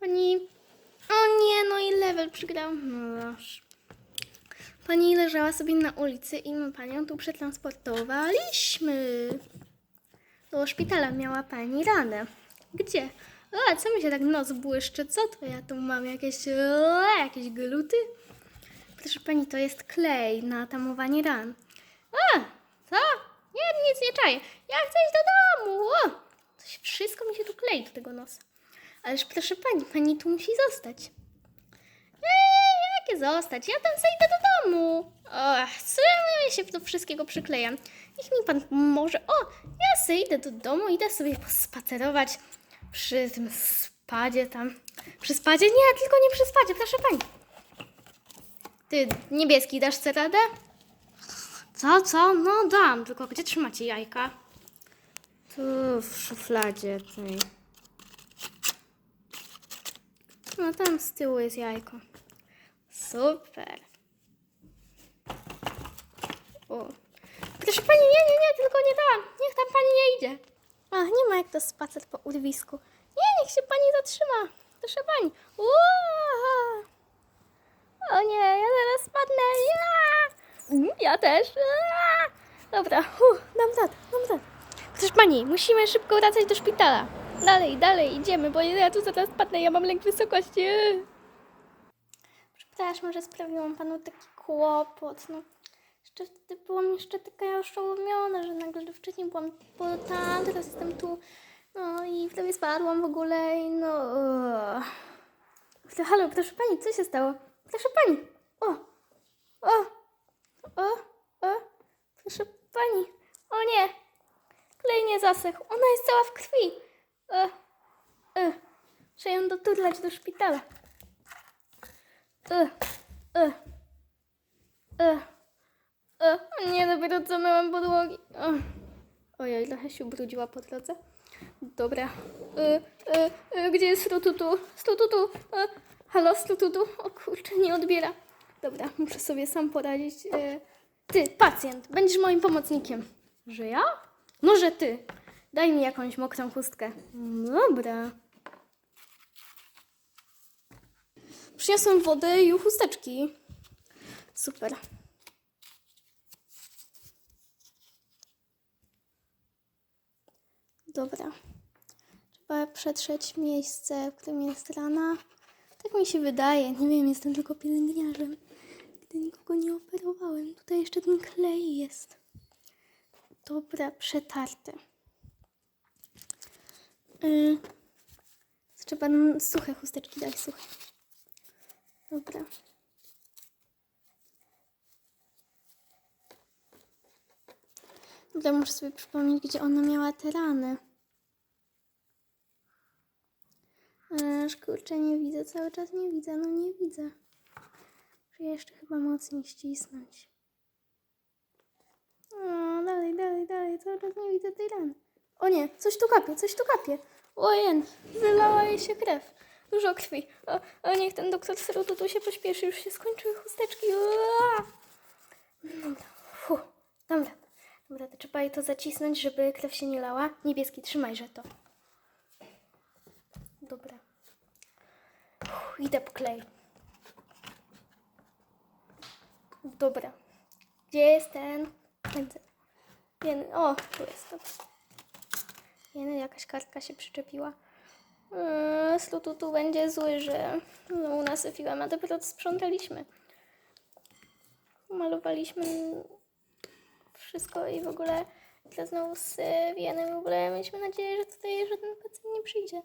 Pani... O nie, no i level przegrał. No już. Pani leżała sobie na ulicy i my panią tu przetransportowaliśmy. Do szpitala miała pani ranę. Gdzie? A, co mi się tak nos błyszczy? Co to ja tu mam? Jakieś, o, jakieś gluty? Proszę pani, to jest klej na tamowanie ran. A, co? Nie, nic nie czaję. Ja chcę iść do domu. O, coś wszystko mi się tu klei do tego nosa. Ależ proszę pani, pani tu musi zostać. Eee, jakie zostać? Ja tam zejdę do domu. Och, co ja się do wszystkiego przyklejam? Niech mi pan pomoże. O, ja zejdę do domu, idę sobie pospacerować przy tym spadzie tam. Przy spadzie? Nie, tylko nie przy spadzie, proszę pani. Ty, niebieski, dasz sobie radę? Co, co? No dam, tylko gdzie trzymacie jajka? Tu w szufladzie tej. No tam z tyłu jest jajko. Super. O. Proszę pani, nie, nie, nie, tylko nie tam. Niech tam pani nie idzie. Ach, nie ma jak to spacer po urwisku. Nie, niech się pani zatrzyma. Proszę pani. Ua! O nie, ja zaraz spadnę. Ja, ja też. Ua! Dobra, uh, dam radę, dam radę. Proszę pani, musimy szybko wracać do szpitala. Dalej, dalej, idziemy, bo ja tu zaraz spadnę, ja mam lęk wysokości. Przepraszam, że sprawiłam panu taki kłopot. No, jeszcze wtedy byłam jeszcze taka oszołomiona, że nagle wcześniej byłam tam, teraz jestem tu. No i wtedy spadłam w ogóle i no... uff. Halo, proszę pani, co się stało? Proszę pani! O! O! O! O! Proszę pani! O nie! Klej nie zasechł. Ona jest cała w krwi. E, e. Trzeba ją doturlać do szpitala. E, e. E, e. Nie, dopiero co myłam podłogi. O. Ojej, trochę się ubrudziła po drodze. Dobra. E, e, e. Gdzie jest Strututu? Strututu! E. Halo, Strututu? O kurczę, nie odbiera. Dobra, muszę sobie sam poradzić. E. Ty, pacjent, będziesz moim pomocnikiem. Że ja? No, że ty. Daj mi jakąś mokrą chustkę. Dobra. Przyniosłem wodę i chusteczki. Super. Dobra. Trzeba przetrzeć miejsce, w którym jest rana. Tak mi się wydaje. Nie wiem, jestem tylko pielęgniarzem. Gdy nikogo nie operowałem. Tutaj jeszcze ten klej jest. Dobra, przetarty. Yy, trzeba n- suche chusteczki dać, suche. Dobra. Dobra, muszę sobie przypomnieć, gdzie ona miała te rany. Ależ kurczę, nie widzę, cały czas nie widzę, no nie widzę. Muszę jeszcze chyba mocniej ścisnąć. O, dalej, dalej, dalej, cały czas nie widzę tej rany. O nie, coś tu kapie, coś tu kapie. Ojen, wylała jej się krew. Dużo krwi. O, o niech ten doktor Srutu tu się pośpieszy, już się skończyły chusteczki. Ua! Dobra, fu, dobra. Dobra, to trzeba jej to zacisnąć, żeby krew się nie lała. Niebieski, trzymajże to. Dobra. Uff, idę po klej. Dobra. Gdzie jest ten? Pędzel. O, tu jest. Dobra. Jeden, jakaś kartka się przyczepiła. Yy, Slutu tu będzie zły, że no, nasypiłam, a dopiero to sprzątaliśmy. Malowaliśmy wszystko i w ogóle teraz znowu sypiemy. W ogóle mieliśmy nadzieję, że tutaj żaden pacjent nie przyjdzie.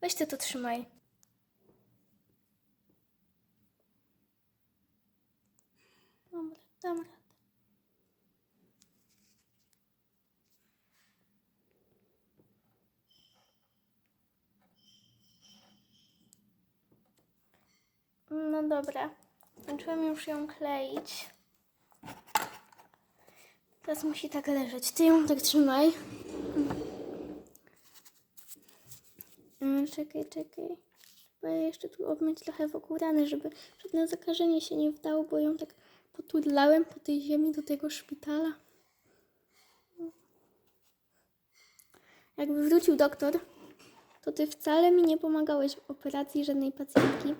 Weź ty to trzymaj. Dobra, dam radę. Dobra. Skończyłam już ją kleić. Teraz musi tak leżeć. Ty ją tak trzymaj. Mm, Czekaj, czekaj. Trzeba jeszcze tu obmyć trochę wokół rany, żeby żadne zakażenie się nie wdało, bo ją tak poturlałem po tej ziemi do tego szpitala. Jakby wrócił doktor, to ty wcale mi nie pomagałeś w operacji żadnej pacjentki.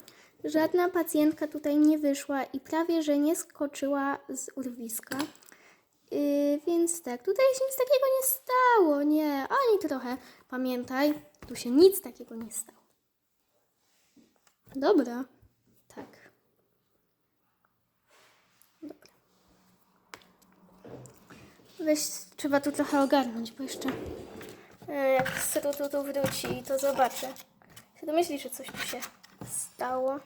Żadna pacjentka tutaj nie wyszła i prawie, że nie skoczyła z urwiska. Yy, więc tak, tutaj się nic takiego nie stało, nie, ani trochę. Pamiętaj, tu się nic takiego nie stało. Dobra, tak. Dobra. Weź, trzeba tu trochę ogarnąć, bo jeszcze e, jak Syru tu, tu wróci, to zobaczę. Się domyśli, że coś tu się stało.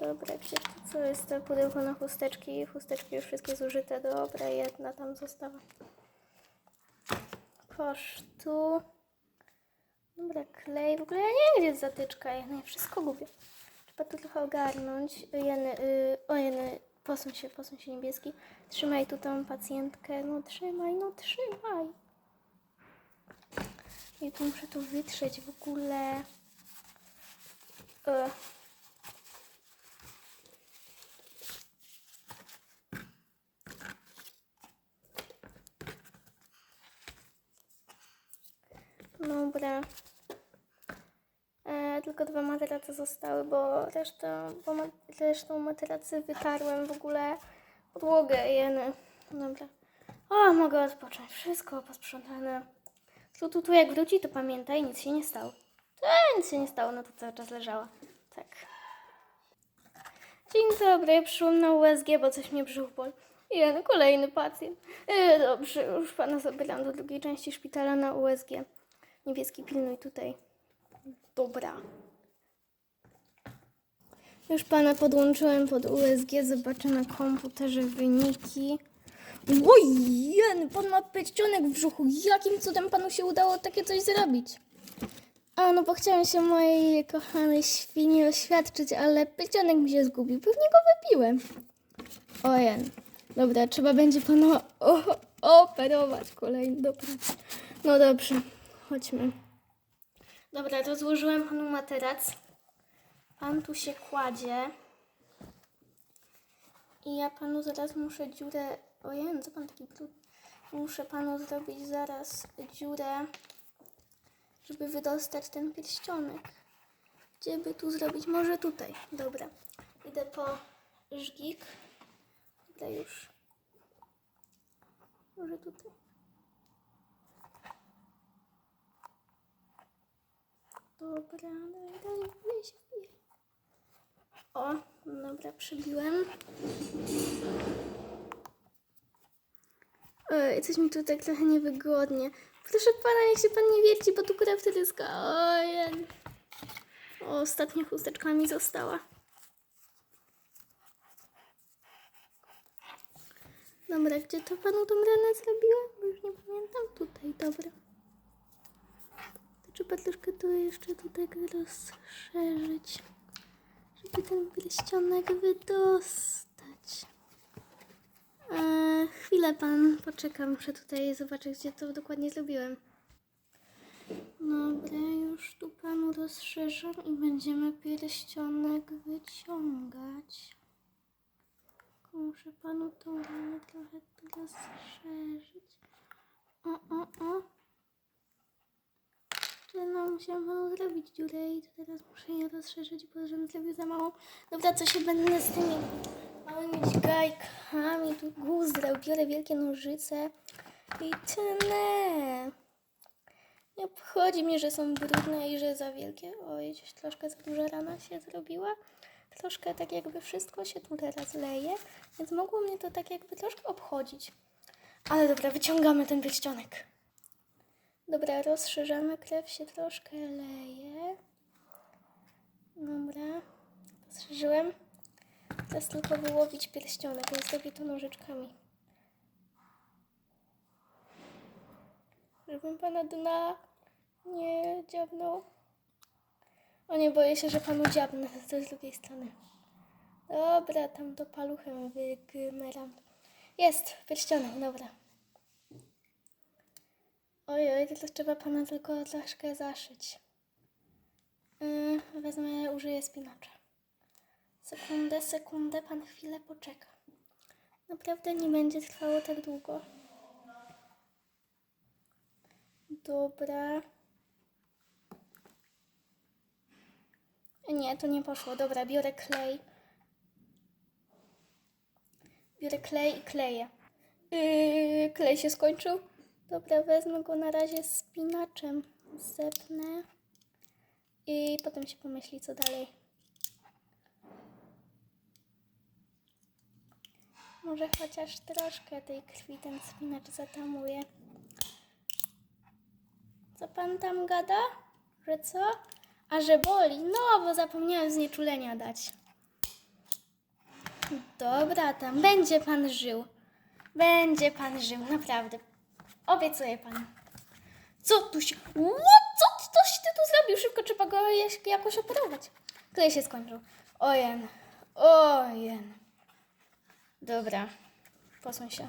Dobra, gdzie to, co jest to pudełko na chusteczki? Chusteczki już wszystkie zużyte. Dobra, jedna tam została. Kosz tu. Dobra, klej. W ogóle ja nie wiem, gdzie jest zatyczka. Ja nie wszystko gubię. Trzeba tu trochę ogarnąć. Jeny, y, o jeny, się, posuń się niebieski. Trzymaj tu tą pacjentkę. No trzymaj, no trzymaj. I tu muszę tu wytrzeć w ogóle. Y. Dobra. E, tylko dwa materace zostały, bo resztę, bo ma, resztą materacy wytarłem w ogóle podłogę jeny. Dobra. O, mogę odpocząć. Wszystko posprzątane. Tu, tu, tu jak wróci, to pamiętaj, nic się nie stało. To nic się nie stało, no to cały czas leżała. Tak. Dzień dobry, przyszłam na USG, bo coś mnie brzuch boli. Jeden kolejny pacjent. E, dobrze, już pana zabieram do drugiej części szpitala na USG. Niebieski, pilnuj tutaj. Dobra. Już pana podłączyłem pod USG, zobaczę na komputerze wyniki. Ojej, pan ma pierścionek w brzuchu. Jakim cudem panu się udało takie coś zrobić? A no bo chciałem się mojej kochanej świni oświadczyć, ale pierścionek mi się zgubił. Pewnie go wypiłem. Ojen. Dobra, trzeba będzie pana operować kolejny. Dobra. No dobrze, chodźmy. Dobra, rozłożyłem panu materac. Pan tu się kładzie. I ja panu zaraz muszę dziurę. Ojej, co pan taki brud? Muszę panu zrobić zaraz dziurę, żeby wydostać ten pierścionek. Gdzie by tu zrobić? Może tutaj. Dobra. Idę po żgik. Tutaj już. Może tutaj. Dobra, dalej, dalej, wbij się. O, dobra, przybiłem. Oj, coś mi tu tak trochę niewygodnie. Proszę pana, niech się pan nie wierci, bo tu krew tryska. Ojej. O, ostatnia chusteczka mi została. Dobra, gdzie to panu tą ranę zrobiłam? Bo już nie pamiętam. Tutaj, dobra. Trzeba troszkę to jeszcze tutaj rozszerzyć, żeby ten pierścionek wydostać. Eee, chwilę pan poczeka, muszę tutaj zobaczyć, gdzie to dokładnie zrobiłem. Dobra, już tu panu rozszerzam i będziemy pierścionek wyciągać. Muszę panu tą trochę tu rozszerzyć. O, o, o. Że no, musiałam panu zrobić dziurę i to teraz muszę je rozszerzyć, bo żebym zrobił za mało. Dobra, co się będę z tymi małymi gajkami tu guzdrał. Biorę wielkie nożyce i tnę. Nie obchodzi mnie, że są brudne i że za wielkie. Oj, troszkę za duża rana się zrobiła. Troszkę tak jakby wszystko się tu teraz leje, więc mogło mnie to tak jakby troszkę obchodzić. Ale dobra, wyciągamy ten pierścionek. Dobra, rozszerzamy, krew się troszkę leje. Dobra, rozszerzyłem. Teraz tylko wyłowić pierścionek, więc zrobię to nożyczkami. Żebym pana dna nie dziabnął. O nie, boję się, że panu dziabnę z drugiej strony. Dobra, tam to paluchem wygmeram. Jest, pierścionek, dobra. Ojej, to trzeba pana tylko troszkę zaszyć. Yy, wezmę, użyję spinacza. Sekundę, sekundę, pan chwilę poczeka. Naprawdę nie będzie trwało tak długo. Dobra. Nie, to nie poszło. Dobra, biorę klej. Biorę klej i kleję. Yy, klej się skończył. Dobra, wezmę go na razie spinaczem. Zepnę. I potem się pomyśli, co dalej. Może chociaż troszkę tej krwi ten spinacz zatamuje. Co pan tam gada? Że co? A że boli? No, bo zapomniałem znieczulenia dać. Dobra, tam będzie pan żył. Będzie pan żył, naprawdę. Obiecuję pan. Co tu się... What? Co coś ty tu zrobił? Szybko trzeba go jakoś operować. Klej się skończył. Ojen. Ojen. Dobra. Posuń się.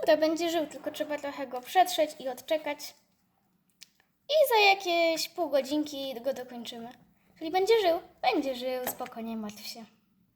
Dobra, będzie żył, tylko trzeba trochę go przetrzeć i odczekać. I za jakieś pół godzinki go dokończymy. Czyli będzie żył? Będzie żył, spokojnie, martw się.